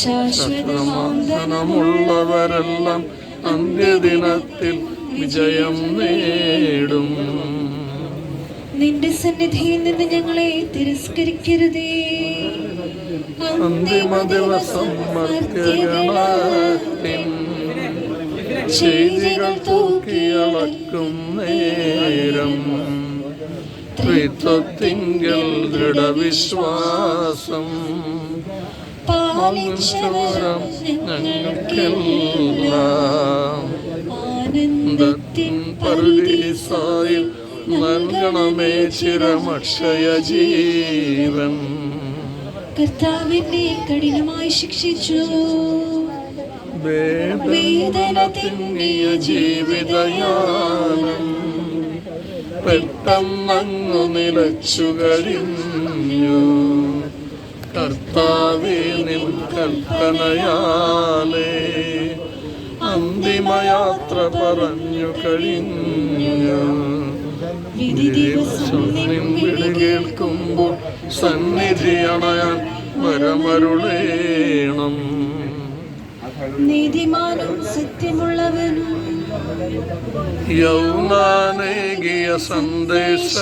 ശാശ്വതമാന്തനമുള്ളവരെല്ലാം അന്ത്യദിനത്തിൽ വിജയം നേടും. നിന്റെ സന്നിധിയിൽ നിന്ന് ഞങ്ങളെ തിരസ്കരിക്കരുതേ. അന്തിമ ദിവസം ചെയ്തികൾ തൂക്കിയളക്കും നേരം. ത്രിത്വത്തിങ്കൽ ദൃഢവിശ്വാസം. ഞങ്ങൾക്കെല്ലാം ആനന്ദത്തിൻ നൽകണമേ ചിരമക്ഷയ ജീവൻ. കർത്താവിനെ കഠിനമായി ശിക്ഷിച്ചു. വേദന തിങ്ങിയ ജീവിതയാനം പെട്ടെന്നങ്ങു നിലച്ചു കഴിഞ്ഞു കർത്താവേ നിൻ കൽപ്പനയാലേ അന്തിമയാത്ര പറഞ്ഞു കഴിഞ്ഞു. വിളി കേൾക്കുമ്പോൾ സന്നിധി അണയാൻ വരമരുളേണം നീതിമാനും സത്യമുള്ളവനും യൗനാനേകിയ സന്ദേശത്താൽ